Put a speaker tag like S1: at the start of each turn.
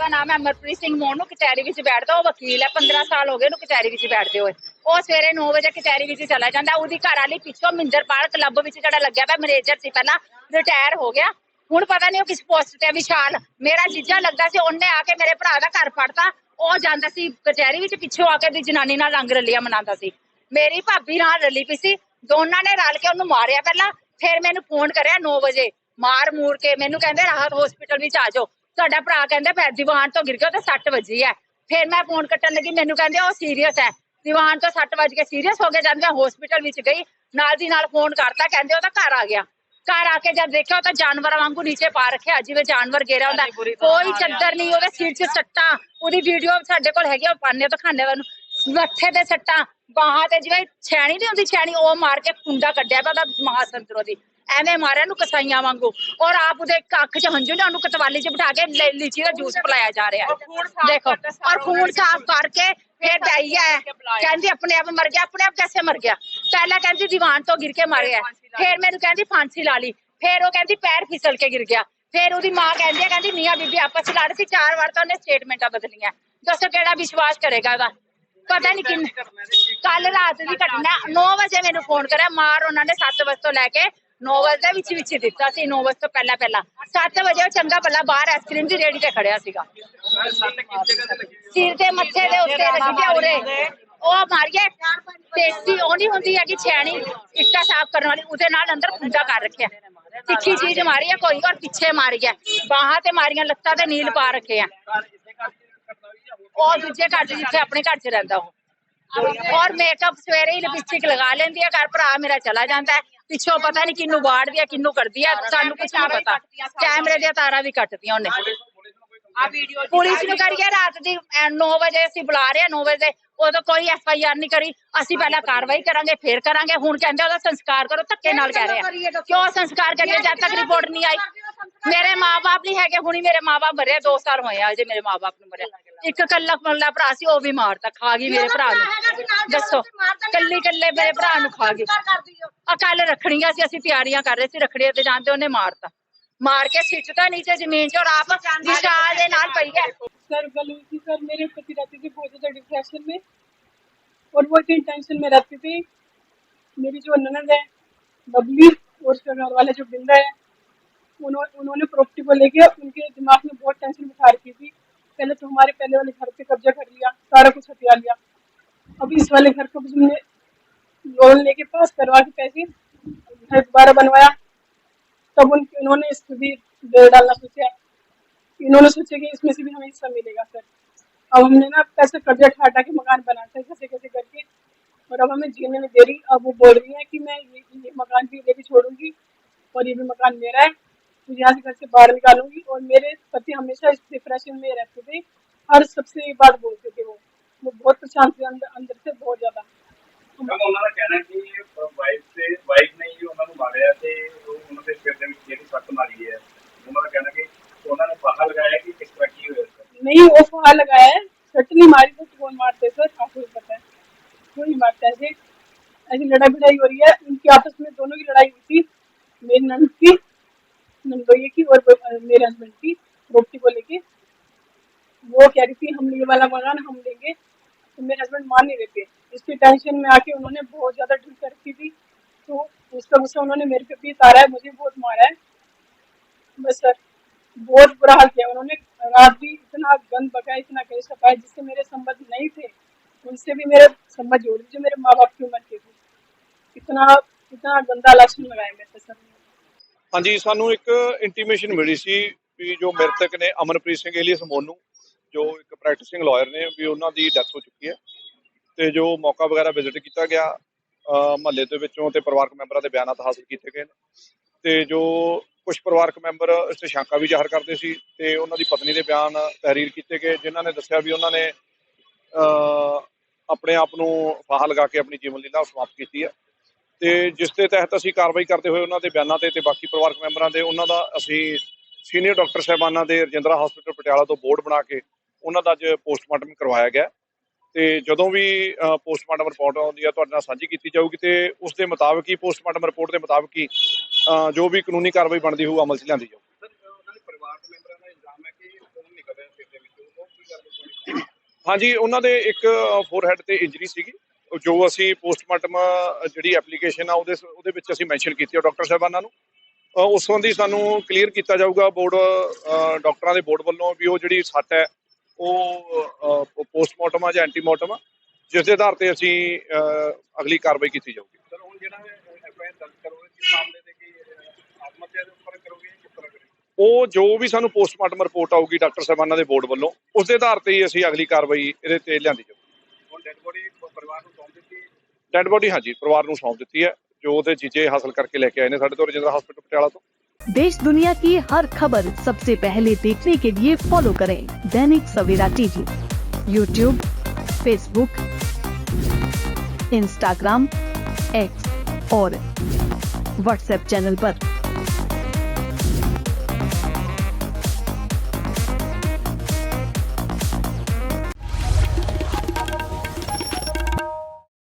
S1: ਦਾ ਨਾਮ ਹੈ ਅਮਰਪ੍ਰੀਤ ਸਿੰਘ ਮੋਨੂ ਕਚਹਿਰੀ ਵਿੱਚ ਬੈਠਦਾ, ਉਹ ਵਕੀਲ ਹੈ 15 ਸਾਲ ਹੋ ਗਏ ਉਹਨੂੰ ਕਚਹਿਰੀ ਵਿੱਚ ਬੈਠਦੇ ਹੋਏ। ਉਹ ਸਵੇਰੇ 9 ਵਜੇ ਕਚਹਿਰੀ ਵਿੱਚ ਚਲਾ ਜਾਂਦਾ, ਉਹਦੀ ਘਰ ਵਾਲੀ ਪਿੱਛੋਂ ਮਿੰਦਰਪਾਲ ਕਲੱਬ ਵਿੱਚ ਜਿਹੜਾ ਲੱਗਿਆ ਪਿਆ, ਮੈਨੇਜਰ ਸੀ ਪਹਿਲਾਂ, ਰਿਟਾਇਰ ਹੋ ਗਿਆ। ਹੁਣ ਪਤਾ ਨਹੀਂ ਉਹ ਕਿਸ ਪੋਸਟ ਤੇ ਵਿਸ਼ਾਲ। ਮੇਰਾ ਜੀਜਾ ਲੱਗਦਾ ਸੀ, ਉਹਨੇ ਆ ਕੇ ਮੇਰੇ ਭਰਾ ਦਾ ਘਰ ਫੜਤਾ। ਉਹ ਜਾਂਦਾ ਸੀ ਕਚਹਿਰੀ ਵਿੱਚ, ਪਿੱਛੋਂ ਆ ਕੇ ਦੀ ਜਨਾਨੀ ਨਾਲ ਰੰਗ ਰਲੀਆਂ ਮਨਾਉਂਦਾ ਸੀ। ਮੇਰੀ ਭਾਬੀ ਨਾਲ ਰਲੀ ਪਈ ਸੀ। ਦੋਨਾਂ ਨੇ ਰਲ ਕੇ ਉਹਨੂੰ ਮਾਰਿਆ ਪਹਿਲਾਂ, ਫਿਰ ਮੈਨੂੰ ਫੋਨ ਕਰਿਆ 9 ਵਜੇ। ਮਾਰ ਮੂਰ ਕੇ ਮੈਨੂੰ ਕਹਿੰਦੇ, ਰਾਹਤ ਹਸਪੀਟਲ ਵਿੱਚ ਆ ਜਾਓ। ਤੁਹਾਡਾ ਭਰਾ ਕਹਿੰਦਾ ਪੈ ਦੀਵਾਨ ਤੋਂ ਗਿਰ ਗਿਆ ਤੇ 6 ਵਜੀ ਹੈ ਫਿਰ ਮੈਂ ਫੋਨ ਕੱਟਣ ਲੱਗੀ ਮੈਨੂੰ ਕਹਿੰਦੇ ਉਹ ਸੀਰੀਅਸ ਹੈ ਦੀਵਾਨ ਤੋਂ 6 ਵਜ ਕੇ ਸੀਰੀਅਸ ਹੋ ਕੇ ਜਦ ਹਸਪੀਟਲ ਵਿੱਚ ਗਈ। ਨਾਲ ਦੀ ਨਾਲ ਫੋਨ ਕਰਤਾ ਕਹਿੰਦੇ ਉਹ ਤਾਂ ਘਰ ਆ ਗਿਆ। ਘਰ ਆ ਕੇ ਜਦ ਦੇਖਿਆ ਉਹ ਤਾਂ ਜਾਨਵਰਾਂ ਵਾਂਗੂ ਨੀਚੇ ਪਾ ਰੱਖਿਆ ਜਿਵੇਂ ਜਾਨਵਰ ਗੇਰਾ ਹੁੰਦਾ। ਕੋਈ ਚੱਦਰ ਨਹੀਂ ਉਹਦੇ ਸਿਰ 'ਚ ਸੱਟਾਂ ਉਹਦੀ ਵੀਡੀਓ ਸਾਡੇ ਕੋਲ ਹੈਗੀ ਆ, ਉਹ ਪਾਣੇ ਤਾਂ ਖਾਣੇ ਵਾਨੂੰ ਮੱਥੇ ਤੇ ਸੱਟਾਂ ਬਾਹਾਂ ਤੇ ਜਿਵੇਂ ਛੈਣੀ ਨਹੀਂ ਹੁੰਦੀ ਛੈਣੀ ਉਹ ਮਾਰ ਕੇ ਕੁੰਡਾ ਕੱਢਿਆ ਪਿਆ ਉਹਦਾ ਮਹਾਸੰਤਰੋ ਦੀ। ਐਵੇਂ ਮਾਰਿਆ ਨੂੰ ਕਸਾਈਆਂ ਵਾਂਗੂ। ਔਰ ਆਪ ਉਹਦੇ ਕੱਖ 'ਚ ਹੰਝੂ ਨੇ ਉਹਨੂੰ ਕਤਵਾਲੀ 'ਚ ਬਿਠਾ ਕੇ ਲ- ਲੀਚੀ ਦਾ ਜੂਸ ਪਿਲਾਇਆ ਜਾ ਰਿਹਾ ਦੇਖੋ ਔਰ ਖੂਨ ਸਾਫ਼ ਕਰਕੇ ਫਿਰ ਦਾਈ ਹੈ। ਕਹਿੰਦੀ ਆਪਣੇ ਆਪ ਮਰ ਗਿਆ ਆਪਣੇ ਆਪ ਕੈਸੇ ਮਰ ਗਿਆ? ਪਹਿਲਾਂ ਕਹਿੰਦੀ ਦੀਵਾਨ ਤੋਂ ਗਿਰ ਕੇ ਮਰ ਗਿਆ ਮੈਨੂੰ ਕਹਿੰਦੀ ਫਾਂਸੀ ਲਾ ਲਈ। ਫੇਰ ਉਹ ਕਹਿੰਦੀ ਪੈਰ ਫਿਸਲ ਕੇ ਗਿਰ ਗਿਆ। ਫੇਰ ਉਹਦੀ ਮਾਂ ਕਹਿੰਦੀ ਹੈ ਕਹਿੰਦੀ ਮੀਆਂ ਬੀਬੀ ਆਪਸ ਵਿੱਚ ਲੜ ਸੀ ਚਾਰ ਵਾਰ ਤਾਂ ਉਹਨੇ ਸਟੇਟਮੈਂਟਾਂ ਬਦਲੀਆਂ। ਦੱਸੋ ਕਿਹੜਾ ਵਿਸ਼ਵਾਸ ਕਰੇਗਾ ਉਹਦਾ? ਪਤਾ ਨਹੀਂ ਕਿੰਨਾ ਕੱਲ ਰਾਤ ਦੀ ਘਟਨਾ 9 ਵਜੇ ਮੈਨੂੰ ਫੋਨ ਕਰਿਆ ਮਾਰ ਉਹਨਾਂ ਨੇ 7 ਵਜੇ ਤੋਂ ਲੈ ਕੇ 9 ਵਜੇ ਦੇ ਵਿੱਚ ਵਿੱਚ ਦਿੱਤਾ ਸੀ 9 ਵਜੇ ਤੋਂ ਪਹਿਲਾਂ ਪਹਿਲਾਂ। 7 ਵਜੇ ਉਹ ਚੰਗਾ ਭਲਾ ਬਾਹਰ ਆਈਸਕ੍ਰੀਮ ਦੀ ਰੇੜੀ ਤੇ ਖੜਿਆ ਸੀਗਾ। ਸਿਰ ਤੇ ਮੱਥੇ ਦੇ ਉੱਤੇ ਲੱਗੀ ਗਿਆ ਉਰੇ। ਉਹ ਮਾਰੀਏ ਟੇਸਟੀ ਉਹ ਨਹੀਂ ਹੁੰਦੀ ਹੈਗੀ ਛੈਣੀ ਇੱਟਾ ਸਾਫ਼ ਕਰਨ ਵਾਲੀ ਉਹਦੇ ਨਾਲ ਅੰਦਰ ਖੁੰਡਾ ਕਰ ਰੱਖਿਆ। ਤਿੱਖੀ ਚੀਜ਼ ਮਾਰੀ ਹੈ ਕੋਈ ਔਰ ਪਿੱਛੇ ਮਾਰੀ ਹੈ ਬਾਹਾਂ ਤੇ ਮਾਰੀਆਂ ਲੱਤਾਂ ਤੇ ਨੀਲ ਪਾ ਰੱਖੇ ਆ। ਉਹ ਦੂਜੇ ਘਰ ਜਿੱਥੇ ਆਪਣੇ ਘਰ 'ਚ ਰਹਿੰਦਾ ਉਹ। ਔਰ ਮੇਕਅਪ ਸਵੇਰੇ ਹੀ ਲਿਪਸਟਿਕ ਲਗਾ ਲੈਂਦੀ ਹੈ ਘਰ ਭਰਾ ਮੇਰਾ ਚਲਾ ਜਾਂਦਾ ਹੈ। ਪਿੱਛੋਂ ਪਤਾ ਨਹੀਂ ਕਿੰਨੂੰ ਵਾੜਦੀ ਹੈ ਕਿੰਨੂੰ ਕਰਦੀ ਹੈ ਸਾਨੂੰ ਕੁਝ ਨਹੀਂ ਪਤਾ। ਕੈਮਰੇ ਦੀਆਂ ਤਾਰਾਂ ਵੀ ਕੱਟਦੀਆਂ ਉਹਨੇ।
S2: ਆ ਵੀਡੀਓ
S1: ਪੁਲਿਸ ਨੂੰ ਕਰੀਏ ਰਾਤ ਦੀ 9 ਵਜੇ ਅਸੀਂ ਬੁਲਾ ਰਹੇ ਹਾਂ 9 ਵਜੇ। ਦੇ ਉਦੋਂ ਕੋਈ ਐਫ ਆਈ ਆਰ ਨਹੀਂ ਕਰੀ। ਅਸੀਂ ਪਹਿਲਾਂ ਕਾਰਵਾਈ ਕਰਾਂਗੇ ਫੇਰ ਕਰਾਂਗੇ। ਹੁਣ ਕਹਿੰਦੇ ਉਹਦਾ ਸੰਸਕਾਰ ਕਰੋ ਧੱਕੇ ਨਾਲ ਕਹਿ ਰਹੇ ਆ। ਕਿਉਂ ਸੰਸਕਾਰ ਕਰੀਏ? ਜਦ ਤੱਕ ਰਿਪੋਰਟ ਨਹੀਂ ਆਈ। ਮੇਰੇ ਮਾਪੇ ਨਹੀਂ ਹੈਗੇ ਹੁਣੀ ਮੇਰੇ ਮਾਪੇ ਮਰੇ 2 ਸਾਲ ਹੋਏ ਆ ਜੇ ਮੇਰੇ ਮਾਪੇ ਨੂੰ ਮਰਿਆ। ਇੱਕ ਕੱਲਾ ਕੱਲਾ ਭਰਾ ਸੀ ਉਹ ਵੀ ਮਾਰਤਾ ਖਾ ਗਈ ਮੇਰੇ ਭਰਾ ਨੂੰ। ਦੱਸੋ ਕੱਲੀ ਕੱਲੇ ਮੇਰੇ ਭਰਾ ਨੂੰ ਖਾ ਗਈ। ਆ रखनिया से असं तैयारियाँ कर रहे थे
S3: रखड़िया से जाते उन्हें मारता। मार के खिंचता नीचे ज़मीन च और आप और वो इतनी टेंशन में रहती थी। मेरी जो ननद है बबली और उसका घर वाला जो बिंदा है उन्हों, उन्होंने प्रॉपर्टी को लेके उनके दिमाग में बहुत टेंशन बिठा रखी थी। पहले तो हमारे पहले वाले घर पे कब्जा कर लिया सारा कुछ हथिया लिया। अब इस वाले घर को भी हमने लोन लेके पास करवा के पैसे फिर दोबारा बनवाया। तब उनकी उन्होंने इसमें भी डालना सोचा इन्होंने सोचा कि इसमें से भी हमें हिस्सा मिलेगा सर अब हमने ना कैसे कर्जा ठा के मकान बनाते हैं कैसे कैसे करके। और अब हमें जीने में देरी अब वो बोल रही है कि मैं ये, ये मकान भी लेके छोड़ूँगी और ये भी मकान मेरा है। मुझे यहाँ से घर से बाहर निकालूँगी और मेरे पति हमेशा इस डिप्रेशन में रहते थे। हर सबसे बात बोलते थे वो। वो बहुत परेशान थे अंदर अंदर से बहुत ज़्यादा। कहना है कि आपको भी पता है कोई मारता है ऐसे लड़ाई भिड़ाई हो रही है। उनकी आपस में दोनों की लड़ाई हुई थी। मेरी नंद की नंदोई की और मेरे हस्बैंड की रोटी को लेके। वो कह रही थी, हम ये वाला मकान हम लेंगे। तो मेरे हस्बैंड मान नहीं रहे थे। इसकी टेंशन में आके उन्होंने बहुत ज़्यादा ढील कर रखी थी। तो उसका गुस्सा उन्होंने मेरे पे भी उतारा है, मुझे बहुत मारा है। बस सर, बहुत बुरा हाल किया। उन्होंने रात भी इतना गंद पकाया, इतना कहीं सफाया जिससे मेरे संबंध नहीं थे। उनसे भी मेरे संबंध जोड़ दिए जो मेरे माँ बाप की उम्र के थे इतना इतना गंदा लक्षण लगाया मेरे पे सर ने।
S4: ਹਾਂਜੀ ਸਾਨੂੰ ਇੱਕ ਇੰਟੀਮੇਸ਼ਨ ਮਿਲੀ ਸੀ ਵੀ ਜੋ ਮ੍ਰਿਤਕ ਨੇ ਅਮਨਪ੍ਰੀਤ ਸਿੰਘ ਏਲੀਅਸ ਮੋਨੂ ਜੋ ਇੱਕ ਪ੍ਰੈਕਟਿਸਿੰਗ ਲਾਇਰ ਨੇ ਵੀ ਉਹਨਾਂ ਦੀ ਡੈਥ ਹੋ ਚੁੱਕੀ ਹੈ ਤੇ ਜੋ ਮੌਕਾ ਵਗੈਰਾ ਵਿਜ਼ਿਟ ਕੀਤਾ ਗਿਆ ਮਹੱਲੇ ਦੇ ਵਿੱਚੋਂ ਤੇ ਪਰਿਵਾਰਕ ਮੈਂਬਰਾਂ ਦੇ ਬਿਆਨਾਤ ਹਾਸਲ ਕੀਤੇ ਗਏ ਨੇ ਤੇ ਜੋ ਕੁਝ ਪਰਿਵਾਰਕ ਮੈਂਬਰ ਇਸ ਤੇ ਸ਼ੰਕਾ ਵੀ ਜ਼ਾਹਰ ਕਰਦੇ ਸੀ ਤੇ ਉਹਨਾਂ ਦੀ ਪਤਨੀ ਦੇ ਬਿਆਨ ਤਹਿਰੀਰ ਕੀਤੇ ਗਏ ਜਿਨ੍ਹਾਂ ਨੇ ਦੱਸਿਆ ਵੀ ਉਹਨਾਂ ਨੇ ਅਹ, ਆਪਣੇ ਆਪ ਨੂੰ ਫਾਹਾ ਲਗਾ ਕੇ ਆਪਣੀ ਜੀਵਨ ਲੀਲਾ ਸਮਾਪਤ ਕੀਤੀ ਹੈ। ਤੇ ਜਿਸ ਦੇ ਤਹਿਤ ਅਸੀਂ ਕਾਰਵਾਈ ਕਰਦੇ ਹੋਏ ਉਹਨਾਂ ਦੇ ਬਿਆਨਾਂ ਤੇ ਤੇ ਬਾਕੀ ਪਰਿਵਾਰਕ ਮੈਂਬਰਾਂ ਦੇ ਉਹਨਾਂ ਦਾ ਅਸੀਂ ਸੀਨੀਅਰ ਡਾਕਟਰ ਸਾਹਿਬਾਨਾਂ ਦੇ ਰਜਿੰਦਰਾ ਹਸਪੀਟਲ ਪਟਿਆਲਾ ਤੋਂ ਬੋਰਡ ਬਣਾ ਕੇ ਉਹਨਾਂ ਦਾ ਅੱਜ ਪੋਸਟਮਾਰਟਮ ਕਰਵਾਇਆ ਗਿਆ। ਤੇ ਜਦੋਂ ਵੀ ਪੋਸਟਮਾਰਟਮ ਰਿਪੋਰਟ ਆਉਂਦੀ ਹੈ ਤੁਹਾਡੇ ਨਾਲ ਸਾਂਝੀ ਕੀਤੀ ਜਾਊਗੀ ਤੇ ਉਸ ਦੇ ਮੁਤਾਬਕ ਹੀ, ਪੋਸਟਮਾਰਟਮ ਰਿਪੋਰਟ ਦੇ ਮੁਤਾਬਕ ਹੀ ਜੋ ਵੀ ਕਾਨੂੰਨੀ ਕਾਰਵਾਈ ਬਣਦੀ ਹੋਊ, ਅਮਲ 'ਚ ਲਿਆਂਦੀ ਜਾਊਗੀ
S5: ਸਰ ਉਹਨਾਂ ਦੇ ਪਰਿਵਾਰ ਦੇ ਮੈਂਬਰਾਂ ਦਾ ਇਲਜ਼ਾਮ ਹੈ ਕਿ ਖੂਨ ਨਿਕਲ ਰਿਹਾ ਸਿਰ ਦੇ ਵਿੱਚ
S4: ਹਾਂਜੀ, ਉਹਨਾਂ ਦੇ ਇੱਕ ਫੋਰਹੈਡ ਤੇ ਇੰਜਰੀ ਸੀਗੀ। ਜੋ ਅਸੀਂ ਪੋਸਟਮਾਰਟਮ ਜਿਹੜੀ ਐਪਲੀਕੇਸ਼ਨ ਆ, ਉਹਦੇ ਉਹਦੇ ਵਿੱਚ ਅਸੀਂ ਮੈਂਸ਼ਨ ਕੀਤੀ ਆ ਡਾਕਟਰ ਸਾਹਿਬਾਨਾਂ ਨੂੰ। ਉਸ ਸੰਬੰਧੀ ਸਾਨੂੰ ਕਲੀਅਰ ਕੀਤਾ ਜਾਊਗਾ ਬੋਰਡ ਡਾਕਟਰਾਂ ਦੇ ਬੋਰਡ ਵੱਲੋਂ ਵੀ ਉਹ ਜਿਹੜੀ ਸੱਟ ਹੈ, ਉਹ ਪੋਸਟਮਾਰਟਮ ਆ ਜਾਂ ਐਂਟੀਮਾਰਟਮ ਆ, ਜਿਸ ਦੇ ਆਧਾਰ ਤੇ ਅਸੀਂ ਅਗਲੀ ਕਾਰਵਾਈ ਕੀਤੀ ਜਾਊਗੀ।
S5: ਸਰ ਹੁਣ ਜਿਹੜਾ ਐਫਆਈਆਰ ਦਰਜ ਕਰੋਗੇ ਕਿਸ ਮਾਮਲੇ ਦੇ ਕੀ ਆਤਮ ਦੇ ਉੱਪਰ ਕਰੋਗੇ ਜਾਂ ਕਿਸ ਤਰ੍ਹਾਂ ਕਰੋਗੇ
S4: ਉਹ ਜੋ ਵੀ ਸਾਨੂੰ ਪੋਸਟਮਾਰਟਮ ਰਿਪੋਰਟ ਆਊਗੀ ਡਾਕਟਰ ਸਾਹਿਬਾਨਾਂ ਦੇ ਬੋਰਡ ਵੱਲੋਂ ਉਸ ਦੇ ਆਧਾਰ ਤੇ ਹੀ ਅਸੀਂ ਅਗਲੀ ਕਾਰਵਾਈ ਇਹਦੇ ਤੇ ਲਿਆਂਦੀ ਜਾਊਗੀ
S5: ਹੁਣ ਡੈਡ ਬੋਡੀ ਪਰਿਵਾਰ ਨੂੰ ਸੌਂਪ ਦਿੱਤੀ
S4: ਡੈੱਡ ਬੋਡੀ ਹਾਂਜੀ ਪਰਿਵਾਰ ਨੂੰ ਸੌਂਪ ਦਿੱਤੀ ਹੈ ਜੋ ਉਹਦੇ ਚੀਜ਼ੇ ਹਾਸਲ ਕਰਕੇ ਲੈ ਕੇ ਆਏ ਨੇ ਸਾਡੇ ਤੋਂ ਰਜਿੰਦਰਾ ਹਸਪੀਟਲ ਪਟਿਆਲਾ ਤੋਂ
S6: देश दुनिया की हर खबर सबसे पहले देखने के लिए फॉलो करें Dainik Savera TV YouTube Facebook Instagram X और व्हाट्सएप चैनल पर।